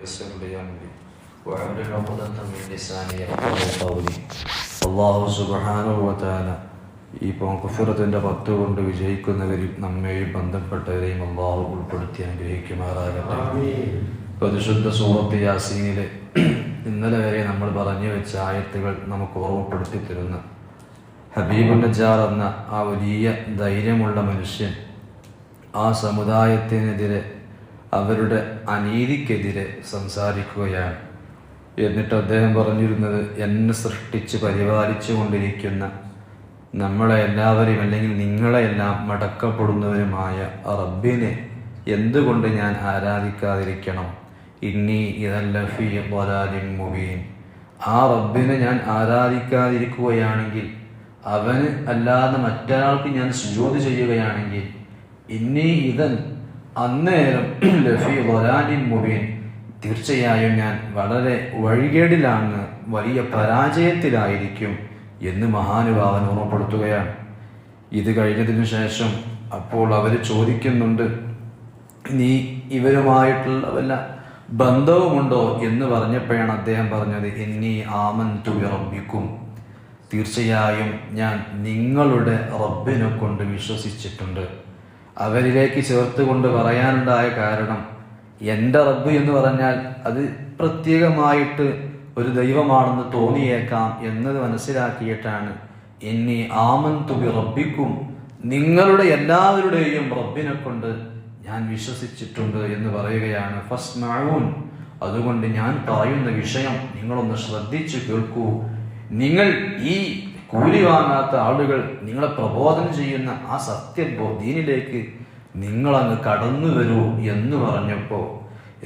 يسر لي أمري واحلل عقدة من لساني يفقهوا قولي അള്ളാഹു സുബ്ഹാനഹു വതആല ഈ പോങ്കുഫിറത്തിൻ്റെ പത്ത് കൊണ്ട് വിജയിക്കുന്നവരിൽ നമ്മെയും ബന്ധപ്പെട്ടവരെയും അള്ളാഹു ഉൾപ്പെടുത്തി അനുഗ്രഹിക്കുമാറാകട്ടെ പരിശുദ്ധ സൂറത്ത് യാസീനിലെ ഇന്നലെ വരെ നമ്മൾ പറഞ്ഞു വെച്ച ആയത്തുകൾ നമുക്ക് ഓർമ്മപ്പെടുത്തി തരുന്ന ഹബീബുൽ നജാർ എന്ന ആ വലിയ ധൈര്യമുള്ള മനുഷ്യൻ ആ സമുദായത്തിനെതിരെ അവരുടെ അനീതിക്കെതിരെ സംസാരിക്കുകയാണ്. എന്നിട്ട് അദ്ദേഹം പറഞ്ഞിരുന്നത് എന്നെ സൃഷ്ടിച്ച് പരിപാലിച്ചു കൊണ്ടിരിക്കുന്ന നമ്മളെ എല്ലാവരെയും അല്ലെങ്കിൽ നിങ്ങളെല്ലാം മടക്കപ്പെടുന്നവരുമായ റബ്ബിനെ എന്തുകൊണ്ട് ഞാൻ ആരാധിക്കാതിരിക്കണം? ഇന്നി ഇതല്ല വലാലിൻ മുബീൻ. ആ റബ്ബിനെ ഞാൻ ആരാധിക്കാതിരിക്കുകയാണെങ്കിൽ അവന് അല്ലാതെ മറ്റൊരാൾക്ക് ഞാൻ സുജോത് ചെയ്യുകയാണെങ്കിൽ ഇന്നി ഇതൻ അന്നേരം മുബീൻ തീർച്ചയായും ഞാൻ വളരെ വഴികേടിലാണ് വലിയ പരാജയത്തിലായിരിക്കും എന്ന് മഹാനുഭാവൻ ഓർമ്മപ്പെടുത്തുകയാണ്. ഇത് കഴിഞ്ഞതിനു ശേഷം അപ്പോൾ അവർ ചോദിക്കുന്നുണ്ട് നീ ഇവരുമായിട്ടുള്ള വല്ല ബന്ധവുമുണ്ടോ? എന്ന് പറഞ്ഞപ്പോഴാണ് അദ്ദേഹം പറഞ്ഞത് എന്നീ ആമൻ തുറപ്പിക്കും തീർച്ചയായും ഞാൻ നിങ്ങളുടെ റബ്ബിനെ കൊണ്ട് വിശ്വസിച്ചിട്ടുണ്ട്. അവരിലേക്ക് ചേർത്തുകൊണ്ട് പറയാനുണ്ടായ കാരണം എന്റെ റബ്ബ് എന്ന് പറഞ്ഞാൽ അത് പ്രത്യേകമായിട്ട് ഒരു ദൈവമാണെന്ന് തോന്നിയേക്കാം എന്നത് മനസ്സിലാക്കിയിട്ടാണ്. എന്നെ ആമൻ തുബി റബ്ബിക്കും നിങ്ങളുടെ എല്ലാവരുടെയും റബ്ബിനെ കൊണ്ട് ഞാൻ വിശ്വസിച്ചിട്ടുണ്ട് എന്ന് പറയുകയാണ്. ഫസ്റ്റ് മഴൂൻ അതുകൊണ്ട് ഞാൻ പറയുന്ന വിഷയം നിങ്ങളൊന്ന് ശ്രദ്ധിച്ചു കേൾക്കൂ. നിങ്ങൾ ഈ കൂലി വാങ്ങാത്ത ആളുകൾ നിങ്ങളെ പ്രബോധനം ചെയ്യുന്ന ആ സത്യബോധീനിലേക്ക് നിങ്ങളങ്ങ് കടന്നു വരൂ എന്ന് പറഞ്ഞപ്പോൾ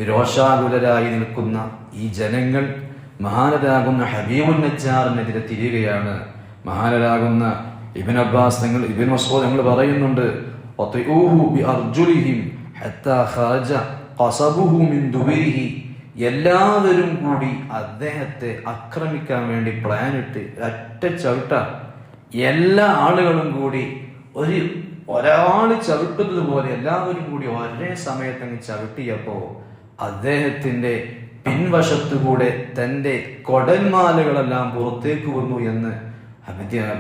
രോഷാകുലരായി നിൽക്കുന്ന ഈ ജനങ്ങൾ മഹാനരാകുന്ന ഹബീബുൽ നജാറിനെതിരെ തിരിയുകയാണ്. മഹാനരാകുന്ന ഇബിൻ അബ്ബാസ് നിങ്ങൾ ഇബിൻ മസൂദ് ഞങ്ങൾ പറയുന്നുണ്ട് എല്ലാവരും കൂടി അദ്ദേഹത്തെ ആക്രമിക്കാൻ വേണ്ടി പ്ലാനിട്ട് ഒറ്റ ചവിട്ട എല്ലാ ആളുകളും കൂടി ഒരു ഒരാൾ ചവിട്ടുന്നത് പോലെ എല്ലാവരും കൂടി ഒരേ സമയത്ത് അങ്ങ് ചവിട്ടിയപ്പോ അദ്ദേഹത്തിന്റെ പിൻവശത്തുകൂടെ തന്റെ കൊടന്മാലകളെല്ലാം പുറത്തേക്ക് വന്നു എന്ന്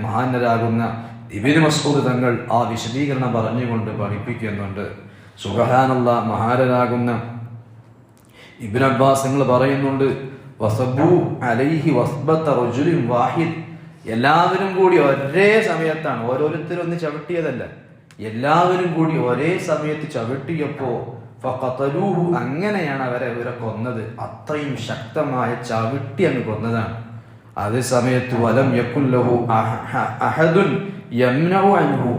മഹാനരാകുന്ന ഇബിന് മസൂദ് തങ്ങൾ ആ വിശദീകരണം പറഞ്ഞുകൊണ്ട് പഠിപ്പിക്കുന്നുണ്ട്. സുഖഹാനുള്ള മഹാനരാകുന്ന ഇബിൻ അബ്ബാസ് നിങ്ങൾ പറയുന്നുണ്ട് വസബു അലൈഹി വസ്ബത്ത റജുലിൻ വാഹിദ്. എല്ലാവരും കൂടി ഒരേ സമയത്താണ് ഓരോരുത്തരും ഒന്ന് ചവിട്ടിയതല്ല. എല്ലാവരും കൂടി ഒരേ സമയത്ത് ചവിട്ടിയപ്പോ ഫഖതലൂഹു അങ്ങനെയാണ് അവരെ ഇവരെ കൊന്നത്. അത്രയും ശക്തമായ ചവിട്ടി അങ്ങ് കൊന്നതാണ്. അതേ സമയത്ത് വലം യക്കുല്ലഹു അഹദുൻ യംനഹു അൻഹു.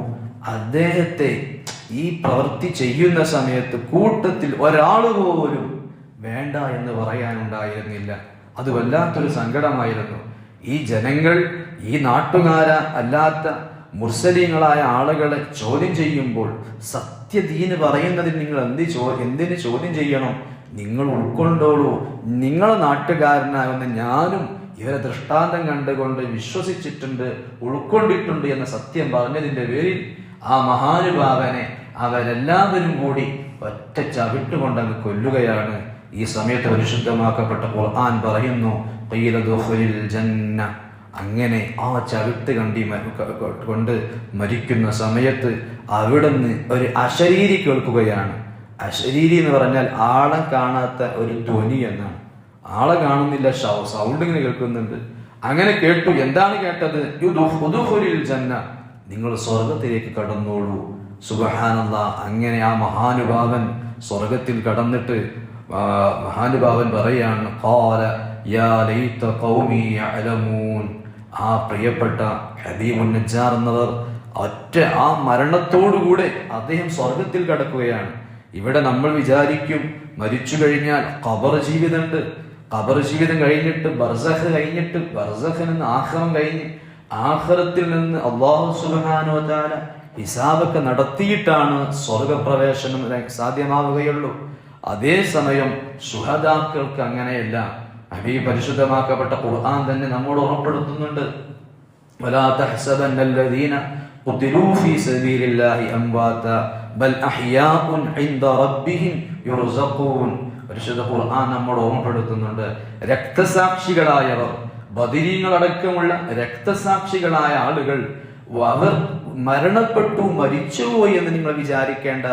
അദ്ദേഹത്തെ ഈ പ്രവൃത്തി ചെയ്യുന്ന സമയത്ത് കൂട്ടത്തിൽ ഒരാൾ പോലും വേണ്ട എന്ന് പറയാനുണ്ടായിരുന്നില്ല. അത് വല്ലാത്തൊരു സങ്കടമായിരുന്നു. ഈ ജനങ്ങൾ ഈ നാട്ടുകാര അല്ലാത്ത മുർസലീങ്ങളായ ആളുകളെ ചോദ്യം ചെയ്യുമ്പോൾ സത്യദീന് പറയുന്നതിൽ നിങ്ങൾ എന്ത് ചോ എന്തിന് ചോദ്യം ചെയ്യണം? നിങ്ങൾ ഉൾക്കൊണ്ടോളൂ. നിങ്ങളെ നാട്ടുകാരനാകുന്ന ഞാനും ഇവരെ ദൃഷ്ടാന്തം കണ്ടുകൊണ്ട് വിശ്വസിച്ചിട്ടുണ്ട് ഉൾക്കൊണ്ടിട്ടുണ്ട് എന്ന സത്യം പറഞ്ഞതിന്റെ പേരിൽ ആ മഹാനുഭാവനെ അവരെല്ലാവരും കൂടി ഒറ്റ ചവിട്ടുകൊണ്ട് അങ്ങ് കൊല്ലുകയാണ്. ഈ സമയത്ത് പരിശുദ്ധമാക്കപ്പെട്ട ഖുർആൻ പറയുന്നു ജന്ന അങ്ങനെ ആ ചവിട്ട് കണ്ടി കൊണ്ട് മരിക്കുന്ന സമയത്ത് അവിടുന്ന് ഒരു അശരീരി കേൾക്കുകയാണ്. അശരീരി എന്ന് പറഞ്ഞാൽ ആളെ കാണാത്ത ഒരു ധ്വനി എന്നാണ്. ആളെ കാണുന്നില്ല സൗണ്ട് ഇങ്ങനെ കേൾക്കുന്നുണ്ട്. അങ്ങനെ കേട്ടു. എന്താണ് കേട്ടത്? ജന്ന നിങ്ങൾ സ്വർഗത്തിലേക്ക് കടന്നോളൂ. സുബഹാനല്ല അങ്ങനെ ആ മഹാനുഭാവൻ സ്വർഗത്തിൽ കടന്നിട്ട് മഹാനുഭാവൻ പറയാണ് ഖാല യാ ലൈത ആ പ്രിയപ്പെട്ട ഹദീമുൻ നജ്ജാർ എന്നവർ ഒറ്റ ആ മരണത്തോടുകൂടെ അദ്ദേഹം സ്വർഗത്തിൽ കടക്കുകയാണ്. ഇവിടെ നമ്മൾ വിചാരിക്കും മരിച്ചു കഴിഞ്ഞാൽ ഖബർ ജീവിതമുണ്ട്. ഖബർ ജീവിതം കഴിഞ്ഞിട്ട് ബർസഖ് കഴിഞ്ഞിട്ട് ബർസഖിൽ നിന്ന് ആഹ്റം കഴിഞ്ഞ് ആഹ്റത്തിൽ നിന്ന് അള്ളാഹു സുബാനോദാന ഹിസാബൊക്കെ നടത്തിയിട്ടാണ് സ്വർഗപ്രവേശനം സാധ്യമാവുകയുള്ളൂ. അതേസമയം സുഹദാക്കൾക്ക് അങ്ങനെയല്ല. അബി പരിശുദ്ധമാക്കപ്പെട്ട ഖുർആൻ തന്നെ നമ്മോട് ഉറപ്പെടുത്തുന്നുണ്ട് ഖുർആൻ നമ്മോട് ഓർമ്മപ്പെടുത്തുന്നുണ്ട്. രക്തസാക്ഷികളായവർ ബദിരീങ്ങളടക്കമുള്ള രക്തസാക്ഷികളായ ആളുകൾ അവർ മരണപ്പെട്ടു മരിച്ചുപോയി എന്ന് നിങ്ങൾ വിചാരിക്കേണ്ട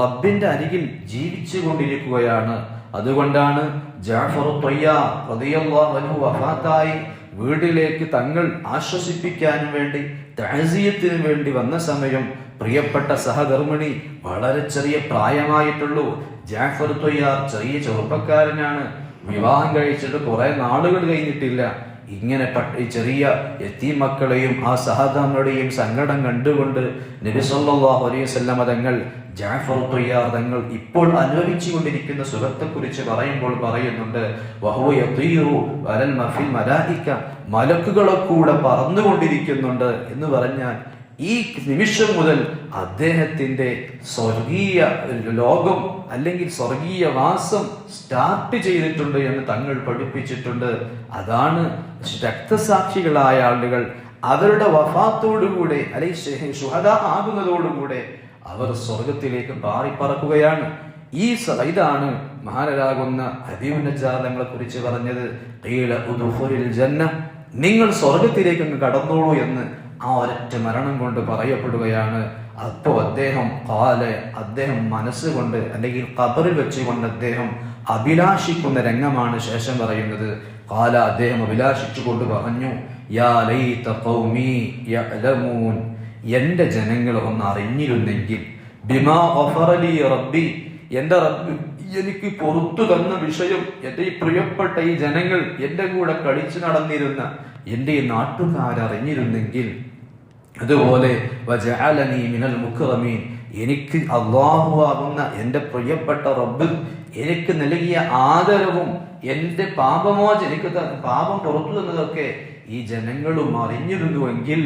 റബ്ബിന്റെ അരികിൽ ജീവിച്ചു കൊണ്ടിരിക്കുകയാണ് അതുകൊണ്ടാണ് വീട്ടിലേക്ക് തങ്ങൾ ആശ്വസിപ്പിക്കാൻ വേണ്ടി തഹസീയത്തിന് വേണ്ടി വന്ന സമയം പ്രിയപ്പെട്ട സഹധർമ്മിണി വളരെ ചെറിയ പ്രായമായിട്ടുള്ളൂ. ജാഫർ തൊയ്യാർ ചെറിയ ചെറുപ്പക്കാരനാണ്. വിവാഹം കഴിച്ചിട്ട് കുറെ നാളുകൾ കഴിഞ്ഞിട്ടില്ല. ഇങ്ങനെ ഈ ചെറിയ എത്തി മക്കളെയും ആ സഹധർമ്മയുടെയും സങ്കടം കണ്ടുകൊണ്ട് നബിസല്ലാഹു അലൈഹി വസല്ലമ തങ്ങൾ ജാഫർ തുയ്യാർ തങ്ങൾ ഇപ്പോൾ അനുഭവിച്ചുകൊണ്ടിരിക്കുന്ന സുഖത്തെക്കുറിച്ച് പറയുമ്പോൾ പറയുന്നുണ്ട് മലക്കുകളെ കൂടെ പറന്നുകൊണ്ടിരിക്കുന്നുണ്ട് എന്ന് പറഞ്ഞാൽ ഈ നിമിഷം മുതൽ അദ്ദേഹത്തിന്റെ സ്വർഗീയ ലോകം അല്ലെങ്കിൽ സ്വർഗീയ വാസം സ്റ്റാർട്ട് ചെയ്തിട്ടുണ്ട് എന്ന് തങ്ങൾ പഠിപ്പിച്ചിട്ടുണ്ട്. അതാണ് രക്തസാക്ഷികളായ ആളുകൾ. അവരുടെ വഫാത്തോടുകൂടെ അല്ലെങ്കിൽ സുഹത ആകുന്നതോടുകൂടെ അവർ സ്വർഗത്തിലേക്ക് പാറിപ്പറക്കുകയാണ്. ഈ ഇതാണ് മഹാനരാകുന്ന ഹബീബുന്നജാലങ്ങളെ കുറിച്ച് പറഞ്ഞത്. "ഖീല ഉദ്ഖുലിൽ ജന്ന നിങ്ങൾ സ്വർഗത്തിലേക്ക് കടന്നോളൂ എന്ന് ആ ഒരൊറ്റ മരണം കൊണ്ട് പറയപ്പെടുകയാണ്. അപ്പോൾ അദ്ദേഹം കാൽ അദ്ദേഹം മനസ്സുകൊണ്ട് അല്ലെങ്കിൽ കബറിൽ വെച്ചുകൊണ്ട് അദ്ദേഹം അഭിലാഷിക്കുന്ന രംഗമാണ് ശേഷം പറയുന്നത്. കാല അദ്ദേഹം അഭിലാഷിച്ചുകൊണ്ട് പറഞ്ഞു യാ ലൈത യഅലമൂൻ എന്റെ ജനങ്ങൾ ഒന്ന് അറിഞ്ഞിരുന്നെങ്കിൽ ബിമാ ഗഫറലി റബ്ബി എന്റെ റബ്ബ് എനിക്ക് പുറത്തു തന്ന വിഷയം എന്റെ ഈ പ്രിയപ്പെട്ട ഈ ജനങ്ങൾ എന്റെ കൂടെ കളിച്ചു നടന്നിരുന്ന എന്റെ ഈ നാട്ടുകാരറിഞ്ഞിരുന്നെങ്കിൽ അതുപോലെ മിനൽ എനിക്ക് അള്ളാഹുവാകുന്ന എന്റെ പ്രിയപ്പെട്ട റബ്ബ് എനിക്ക് നൽകിയ ആദരവും എന്റെ പാപമോച എനിക്ക് പാപം പുറത്തു തന്നതൊക്കെ ഈ ജനങ്ങളും അറിഞ്ഞിരുന്നുവെങ്കിൽ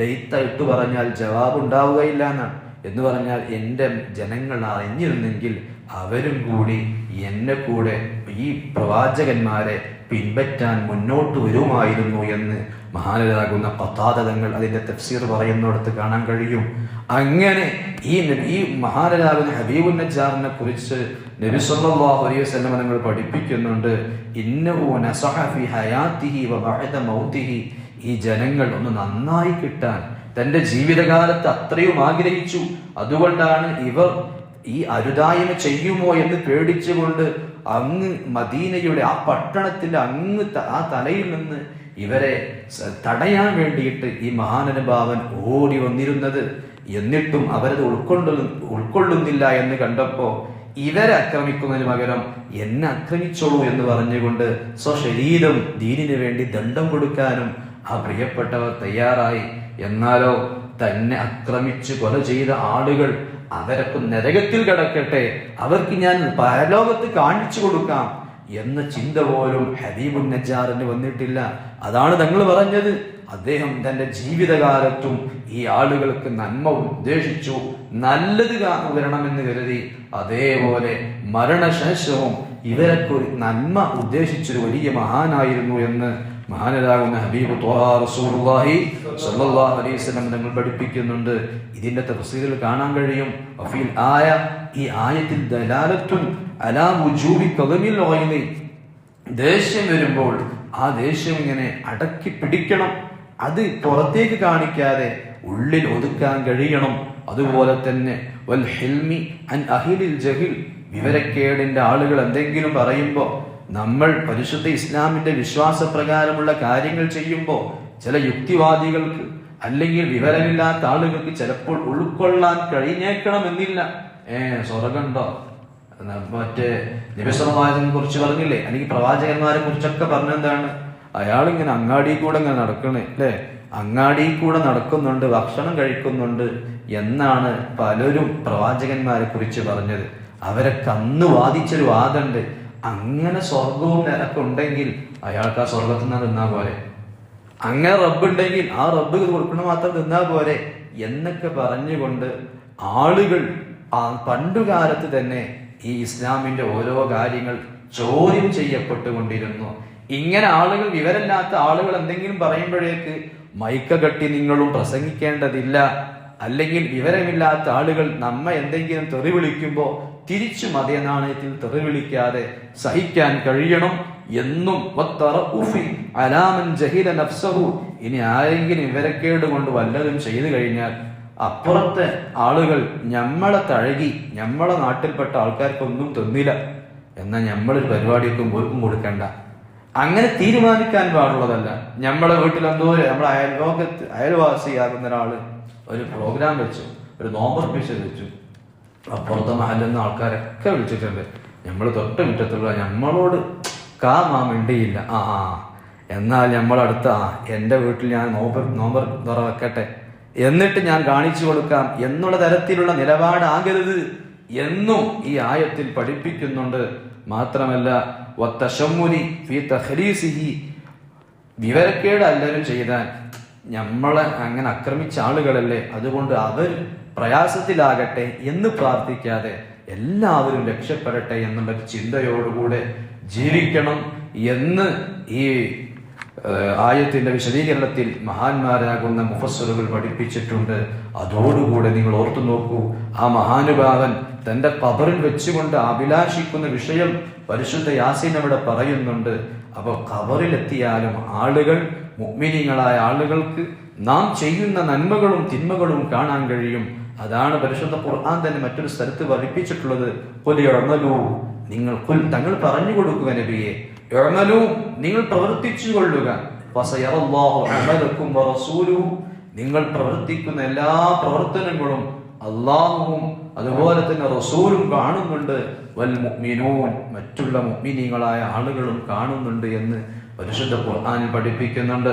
ലൈത്തായിട്ട് പറഞ്ഞാൽ ജവാബ് ഉണ്ടാവുകയില്ല എന്നാണ്. എന്ന് പറഞ്ഞാൽ എന്റെ ജനങ്ങൾ അറിഞ്ഞിരുന്നെങ്കിൽ അവരും കൂടി എന്നെ കൂടെ ഈ പ്രവാചകന്മാരെ പിൻപറ്റാൻ മുന്നോട്ട് വരുമായിരുന്നു എന്ന് മഹാനരാകുന്ന പത്താതങ്ങൾ അതിന്റെ തഫ്സീർ പറയുന്നിടത്ത് കാണാൻ കഴിയും. അങ്ങനെ ഈ ഈ മഹാനരാകുന്ന നജാറിനെ കുറിച്ച് നബി അലൈഹി നിങ്ങൾ പഠിപ്പിക്കുന്നുണ്ട്. ഇന്നഹു ഹയാത്തിഹി മൗതിഹി ഈ ജനങ്ങൾ ഒന്ന് നന്നായി കിട്ടാൻ തന്റെ ജീവിതകാലത്ത് അത്രയും ആഗ്രഹിച്ചു. അതുകൊണ്ടാണ് ഇവർ ഈ അരുതായ്മ ചെയ്യുമോ എന്ന് പേടിച്ചുകൊണ്ട് അങ്ങ് മദീനയുടെ ആ പട്ടണത്തിന്റെ അങ്ങ് ആ തലയിൽ നിന്ന് ഇവരെ തടയാൻ വേണ്ടിയിട്ട് ഈ മഹാനുഭാവൻ ഓടി വന്നിരുന്നത്. എന്നിട്ടും അവരത് ഉൾക്കൊള്ളു ഉൾക്കൊള്ളുന്നില്ല എന്ന് കണ്ടപ്പോ ഇവരെ ആക്രമിക്കുന്നതിന് പകരം എന്നെ ആക്രമിച്ചോളൂ എന്ന് പറഞ്ഞുകൊണ്ട് സ്വശരീരം ദീനിനു വേണ്ടി ദണ്ഡം കൊടുക്കാനും ആ പ്രിയപ്പെട്ടവർ തയ്യാറായി. എന്നാലോ തന്നെ അക്രമിച്ച് കൊല ചെയ്ത ആളുകൾ അവരൊക്കെ നരകത്തിൽ കിടക്കട്ടെ. അവർക്ക് ഞാൻ പരലോകത്ത് കാണിച്ചു കൊടുക്കാം എന്ന ചിന്ത പോലും ഹബീബുൻ നജാറിന് വന്നിട്ടില്ല. അതാണ് തങ്ങൾ പറഞ്ഞത്. അദ്ദേഹം തന്റെ ജീവിതകാലത്തും ഈ ആളുകൾക്ക് നന്മ ഉദ്ദേശിച്ചു. നല്ലത് വരണമെന്ന് കരുതി. അതേപോലെ മരണശേഷവും ഇവരൊക്കെ നന്മ ഉദ്ദേശിച്ചൊരു വലിയ മഹാനായിരുന്നു എന്ന് മഹാനരാകുന്ന ഹബീബ് റസൂലുള്ളാഹി സല്ലല്ലാഹു അലൈഹി വസല്ലം നിങ്ങൾ പഠിപ്പിക്കുന്നുണ്ട്. ഇതിന്റെ തഫ്സീറിൽ കാണാൻ കഴിയും. അഫീൽ ആയ ഈ ആയത്തിൽ ദലാലത്തുൻ അലാ വുജൂബി ഖദമിൽ ഗൈലി ദേഷ്യം വരുമ്പോൾ ആ ദേഷ്യം ഇങ്ങനെ അടക്കി പിടിക്കണം. അത് പുറത്തേക്ക് കാണിക്കാതെ ഉള്ളിൽ ഒതുക്കാൻ കഴിയണം. അതുപോലെ തന്നെ വൽ ഹിൽമി അൻ അഹിലിൽ ജഹിൽ. വിവരക്കേടിന്റെ ആളുകൾ എന്തെങ്കിലും പറയുമ്പോൾ നമ്മൾ പരിശുദ്ധ ഇസ്ലാമിന്റെ വിശ്വാസപ്രകാരമുള്ള കാര്യങ്ങൾ ചെയ്യുമ്പോൾ ചില യുക്തിവാദികൾക്ക് അല്ലെങ്കിൽ വിവരമില്ലാത്ത ആളുകൾക്ക് ചിലപ്പോൾ ഉൾക്കൊള്ളാൻ കഴിഞ്ഞേക്കണമെന്നില്ല. ഏ സ്വർഗണ്ടോ എന്നാ മറ്റേ നബിസ്വലാജിനെ കുറിച്ച് പറഞ്ഞില്ലേ? അല്ലെങ്കിൽ പ്രവാചകന്മാരെ കുറിച്ചൊക്കെ പറഞ്ഞെന്താണ് അയാൾ ഇങ്ങനെ അങ്ങാടി കൂടെ ഇങ്ങനെ നടക്കണേ അല്ലേ? അങ്ങാടി കൂടെ നടക്കുന്നുണ്ട് ഭക്ഷണം കഴിക്കുന്നുണ്ട് എന്നാണ് പലരും പ്രവാചകന്മാരെ കുറിച്ച് പറഞ്ഞത്. അവരൊക്കെ അന്ന് വാദിച്ചൊരു വാദമുണ്ട്. അങ്ങനെ സ്വർഗവും നിനക്ക് ഉണ്ടെങ്കിൽ അയാൾക്ക് ആ സ്വർഗത്തിൽ നിന്ന് നിന്നാ പോലെ അങ്ങനെ റബ്ബ് ഉണ്ടെങ്കിൽ ആ റബ്ബ് കൊടുക്കണ മാത്രം തിന്നാ പോരെ എന്നൊക്കെ പറഞ്ഞുകൊണ്ട് ആളുകൾ ആ പണ്ടുകാലത്ത് തന്നെ ഈ ഇസ്ലാമിന്റെ ഓരോ കാര്യങ്ങൾ ചോദ്യം ചെയ്യപ്പെട്ടുകൊണ്ടിരുന്നു. ഇങ്ങനെ ആളുകൾ വിവരമില്ലാത്ത ആളുകൾ എന്തെങ്കിലും പറയുമ്പോഴേക്ക് മൈക്ക കെട്ടി നിങ്ങളും പ്രസംഗിക്കേണ്ടതില്ല. അല്ലെങ്കിൽ വിവരമില്ലാത്ത ആളുകൾ നമ്മെ എന്തെങ്കിലും തെറി വിളിക്കുമ്പോൾ തിരിച്ചു അതേ നാണയത്തിൽ തെറി വിളിക്കാതെ സഹിക്കാൻ കഴിയണം എന്നും നഫ്സഹു. ഇനി ആരെങ്കിലും വിവരക്കേട് കൊണ്ട് വല്ലതും ചെയ്തു കഴിഞ്ഞാൽ അപ്പുറത്തെ ആളുകൾ ഞമ്മളെ തഴകി ഞമ്മളെ നാട്ടിൽപ്പെട്ട ആൾക്കാർക്കൊന്നും തന്നില്ല. എന്നാൽ ഞമ്മളൊരു പരിപാടിയൊക്കെ ഓർക്കും കൊടുക്കണ്ട. അങ്ങനെ തീരുമാനിക്കാൻ പാടുള്ളതല്ല. നമ്മളെ വീട്ടിൽ എന്തോ ഒരു നമ്മളെ അയൽലോകത്ത് അയൽവാസിയാകുന്ന ഒരാൾ ഒരു പ്രോഗ്രാം വെച്ചു. ഒരു നോമ്പർപ്പിച്ച് വെച്ചു. അപ്പുറത്തെ മഹലെന്ന ആൾക്കാരൊക്കെ വിളിച്ചിട്ടുണ്ട്. നമ്മൾ തൊട്ട് മുറ്റത്തുള്ള നമ്മളോട് കാ മാ മിണ്ടിയില്ല. ആ ആ. എന്നാൽ നമ്മളടുത്ത് ആ എന്റെ വീട്ടിൽ ഞാൻ നോമ്പ് നോമ്പർ തുറ വെക്കട്ടെ. എന്നിട്ട് ഞാൻ കാണിച്ചു കൊടുക്കാം എന്നുള്ള തരത്തിലുള്ള നിലപാടാകരുത്. എന്നും ഈ ആയത്തിൽ പഠിപ്പിക്കുന്നുണ്ട്. മാത്രമല്ല വിവരക്കേട് എല്ലാവരും ചെയ്താൽ നമ്മളെ അങ്ങനെ ആക്രമിച്ച ആളുകളല്ലേ? അതുകൊണ്ട് അവർ പ്രയാസത്തിലാകട്ടെ എന്ന് പ്രാർത്ഥിക്കാതെ എല്ലാവരും രക്ഷപ്പെടട്ടെ എന്നുള്ള ഒരു ചിന്തയോടുകൂടെ ജീവിക്കണം എന്ന് ഈ ആയത്തിന്റെ വിശദീകരണത്തിൽ മഹാന്മാരാകുന്ന മുഫസ്സറുകൾ പഠിപ്പിച്ചിട്ടുണ്ട്. അതോടുകൂടെ നിങ്ങൾ ഓർത്തു നോക്കൂ ആ മഹാനുഭാവൻ തന്റെ കബറിൽ വെച്ചുകൊണ്ട് അഭിലാഷിക്കുന്ന വിഷയം പരിശുദ്ധ യാസീൻ അവിടെ പറയുന്നുണ്ട്. അപ്പോൾ കബറിലെത്തിയാലും ആളുകൾ മുഗ്മിനികളായ ആളുകൾക്ക് നാം ചെയ്യുന്ന നന്മകളും തിന്മകളും കാണാൻ കഴിയും. അതാണ് പരിശുദ്ധ ഖുർആൻ തന്നെ മറ്റൊരു സ്ഥലത്ത് പഠിപ്പിച്ചിട്ടുള്ളത് കൊലിയണലൂ നിങ്ങൾ കൊൽ തങ്ങൾ പറഞ്ഞു കൊടുക്കുക നബിയെ. ഇഅ്മലൂ നിങ്ങൾ പ്രവർത്തിച്ചു കൊള്ളുക. നിങ്ങൾ പ്രവർത്തിക്കുന്ന എല്ലാ പ്രവർത്തനങ്ങളും അള്ളാഹുവും അതുപോലെ തന്നെ റസൂലും കാണുന്നുണ്ട്. വൽ മുഅ്മിനൂൻ മറ്റുള്ള മുഅ്മിനീങ്ങളായ ആളുകളും കാണുന്നുണ്ട് എന്ന് പരിശുദ്ധ ഖുർആാനിൽ പഠിപ്പിക്കുന്നുണ്ട്.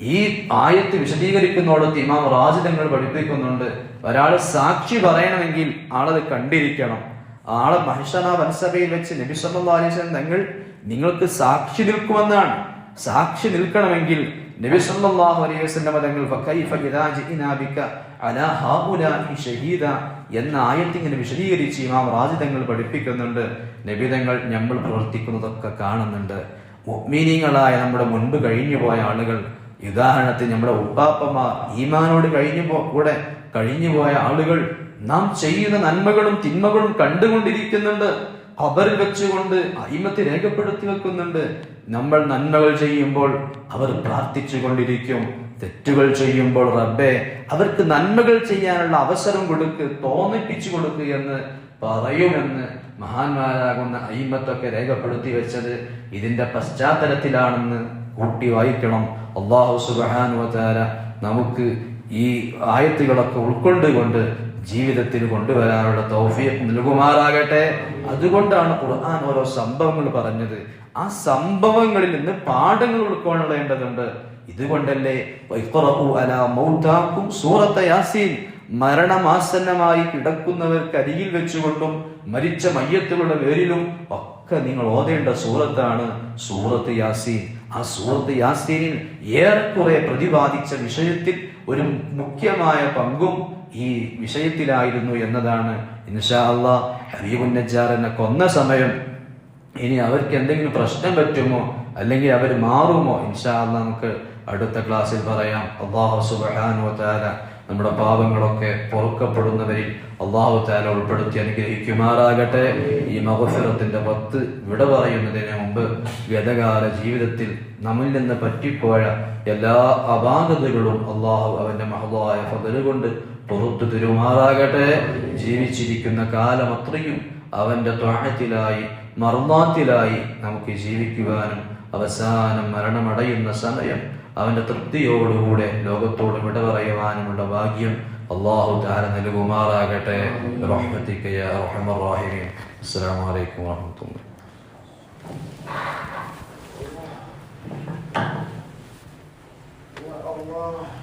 ഈ ആയത്ത് വിശദീകരിക്കുന്നോടത്ത് ഇമാം റാജിദങ്ങൾ പഠിപ്പിക്കുന്നുണ്ട്. ഒരാൾ സാക്ഷി പറയണമെങ്കിൽ ആളത് കണ്ടിരിക്കണം. ആളെ മഹിഷന വൻസഭയിൽ വെച്ച് നബി സല്ലല്ലാഹു അലൈഹി തങ്ങൾ നിങ്ങൾക്ക് സാക്ഷി നിൽക്കുമെന്നാണ്. സാക്ഷി നിൽക്കണമെങ്കിൽ നബി സല്ലല്ലാഹു അലൈഹി വസല്ലം തങ്ങൾ ഫകൈഫ ഇദാ ബിക അലാ ഹാഉലാഇ ഷഹീദ എന്ന ആയത്ത് ഇങ്ങനെ വിശദീകരിച്ച് ഇമാം റാജി തങ്ങൾ പഠിപ്പിക്കുന്നുണ്ട്. നബി തങ്ങൾ നമ്മൾ പ്രവർത്തിക്കുന്നതൊക്കെ കാണുന്നുണ്ട്. മുഅ്മിനീങ്ങളായ നമ്മുടെ മുൻപ് കഴിഞ്ഞു പോയ ആളുകൾ ഉദാഹരണത്തിന് നമ്മുടെ ഉപ്പാപ്പമാർ ഈമാനോട് കഴിഞ്ഞു പോ കൂടെ കഴിഞ്ഞു പോയ ആളുകൾ നാം ചെയ്യുന്ന നന്മകളും തിന്മകളും കണ്ടുകൊണ്ടിരിക്കുന്നുണ്ട്. ഖബറിൽ വെച്ചുകൊണ്ട് അയിമത്ത് രേഖപ്പെടുത്തി വെക്കുന്നുണ്ട്. നമ്മൾ നന്മകൾ ചെയ്യുമ്പോൾ അവർ പ്രാർത്ഥിച്ചു കൊണ്ടിരിക്കും. തെറ്റുകൾ ചെയ്യുമ്പോൾ റബ്ബെ അവർക്ക് നന്മകൾ ചെയ്യാനുള്ള അവസരം കൊടുക്ക് തോന്നിപ്പിച്ചു കൊടുക്കുക എന്ന് പറയുമെന്ന് മഹാന്മാരാകുന്ന അയിമത്തൊക്കെ രേഖപ്പെടുത്തി വെച്ചത് ഇതിന്റെ പശ്ചാത്തലത്തിലാണെന്ന് കൂട്ടി വായിക്കണം. അള്ളാഹു സുബാനുവതാര നമുക്ക് ഈ ആയത്തുകളൊക്കെ ഉൾക്കൊണ്ടുകൊണ്ട് ജീവിതത്തിൽ കൊണ്ടുവരാനുള്ള തൗഫീഖ് നൽകുമാറാകട്ടെ. അതുകൊണ്ടാണ് ഖുർആൻ ഓരോ സംഭവങ്ങൾ പറഞ്ഞത്. ആ സംഭവങ്ങളിൽ നിന്ന് പാഠങ്ങൾ ഉൾക്കൊള്ളേണ്ടതുണ്ട്. ഇതുകൊണ്ടല്ലേ യാസീൻ മരണമാസന്നമായി കിടക്കുന്നവർക്ക് അരികിൽ വെച്ചുകൊണ്ടും മരിച്ച മയ്യത്തുകളുടെ പേരിലും ഒക്കെ നിങ്ങൾ ഓതേണ്ട സൂറത്താണ് സൂറത്ത് യാസീൻ. ആ സൂറത്ത് യാസീനിൽ ഏറെക്കുറെ പ്രതിപാദിച്ച വിഷയത്തിൽ ഒരു മുഖ്യമായ പങ്കും ഈ വിഷയത്തിലായിരുന്നു എന്നതാണ് ഇൻഷാ അള്ളാ ഹബീബുൻ എന്നെ കൊന്ന സമയം. ഇനി അവർക്ക് എന്തെങ്കിലും പ്രശ്നം പറ്റുമോ അല്ലെങ്കിൽ അവർ മാറുമോ ഇൻഷാ അള്ളാ നമുക്ക് അടുത്ത ക്ലാസ്സിൽ പറയാം. അള്ളാഹു സുബാനോ താര നമ്മുടെ പാപങ്ങളൊക്കെ പൊറുക്കപ്പെടുന്നവരിൽ അള്ളാഹു താല ഉൾപ്പെടുത്തി അനുഗ്രഹിക്കുമാറാകട്ടെ. ഈ മഹഫിറത്തിന്റെ പത്ത് വിട പറയുന്നതിന് മുമ്പ് ഗതകാല ജീവിതത്തിൽ നമ്മിൽ നിന്ന് പറ്റിപ്പോയ എല്ലാ അപാകതകളും അള്ളാഹു അവന്റെ മഹതായ ഫതൽ കൊണ്ട് പുറത്തു തിരുമാറാകട്ടെ. ജീവിച്ചിരിക്കുന്ന കാലം അത്രയും അവന്റെ ത്വാഹത്തിലായി മർമാത്തിലായി നമുക്ക് ജീവിക്കുവാനും അവസാനം മരണമടയുന്ന സമയം അവന്റെ തൃപ്തിയോടുകൂടെ ലോകത്തോട് വിട പറയുവാനുമുള്ള ഭാഗ്യം അള്ളാഹു താര നൽകുമാറാകട്ടെ. വറഹ്മത്തുള്ളാഹി Allah